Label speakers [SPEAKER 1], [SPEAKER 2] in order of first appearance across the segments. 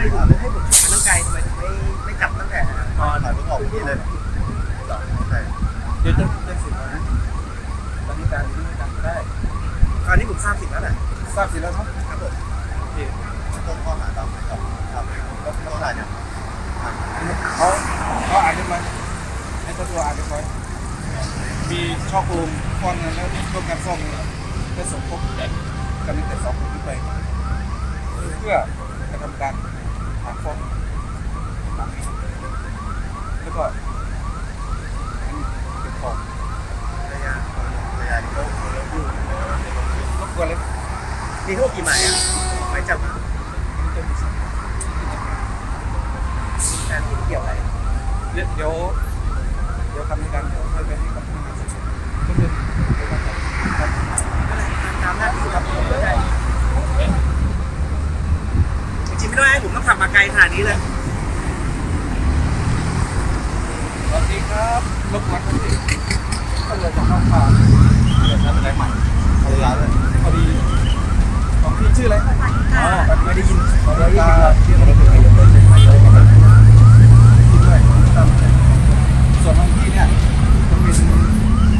[SPEAKER 1] มถึงไม่ใ
[SPEAKER 2] ห้ผมทำร่างกายทำไมถึไม่ไม่กลับตั้งแต่ตอ
[SPEAKER 3] นหลัง
[SPEAKER 1] เพิ่งออกที่เลยตั้งแต่
[SPEAKER 3] เดี๋ยวจะจะสิบแล้วนะตอนนี้การที่ไม่จับได้
[SPEAKER 2] คราวนี้ผมทราบสิทธิ์แล้วแหละ
[SPEAKER 3] ทราบสิทงแล้วครับครับผมโอเ
[SPEAKER 1] ต้งข้อหาตามหมายจับครับ
[SPEAKER 3] แต้วข้อหา
[SPEAKER 1] เนี่ย
[SPEAKER 3] เขาเขาอ่านได้ไหมให้ตัวอ่านได้ไหมมีช่อโกมฟอนเงินแล้วร่วมกันฟ้องเงินและสมทบกันตั้แต่สองคนที่ไปเพื่อกระทำการ ฐานฟ้องแล้วก็เป็นของ
[SPEAKER 1] รรยาภรรยาที่เขาเขาอยู่รงเรียน
[SPEAKER 3] รบกวนเลย
[SPEAKER 2] มีทั้งกี่หมายอะหมายจับอะ
[SPEAKER 3] ต้นมีสอง
[SPEAKER 2] แต่ที่เกี่ยวอะไร
[SPEAKER 3] เดี๋ยวเดี๋ยวเดี๋ยวคำในการเดี๋ยว
[SPEAKER 2] นาดนี้เลย
[SPEAKER 3] สวัสดีครับรบกวนครับพี่ก็เลยจะเข้าข่าว
[SPEAKER 1] เกิดอะไรใหม่ภรรยาด้วย
[SPEAKER 3] พอดีของพี่ชื่ออะไรอ
[SPEAKER 4] ๋อไม่ได้ยินขอเรียกชื่ออะไรเป็นใครยกเลยไม่ได้
[SPEAKER 3] ยินด้วยส่วนของพี่เนี่ยจะเป็น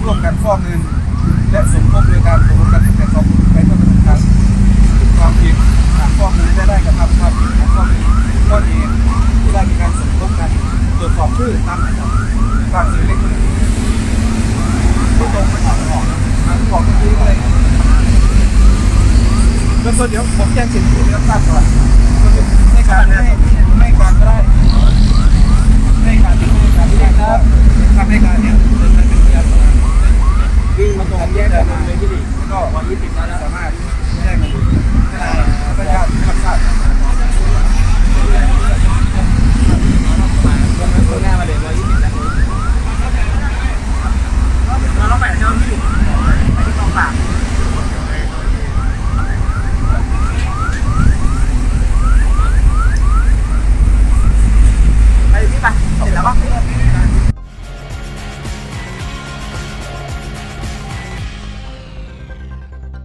[SPEAKER 3] ร่วมกันฟอกเงินและสมคบโดยการสมคบกันแต่สองคนไปเพื่อกระทำการความผิด อบชื่อตามไหนครับตามชื่อเล็กตรงไปถาม
[SPEAKER 1] ออกน
[SPEAKER 3] ามออกเมื่อกี้เลยเริ่ตัวเดี๋ยวผมแจ้งสิทธิ์ที่ได้รับทราบก่อนก็ให้การให้ให้การก็ได้ให้การที่ให้การที่ได้ครับทำให้การเนี่ยเมันเป็นพยาน
[SPEAKER 4] คือมันตรงแยกกันเลยที่ดี
[SPEAKER 3] ก็ว
[SPEAKER 4] ันยี่สิบนั้นส
[SPEAKER 3] ามารถ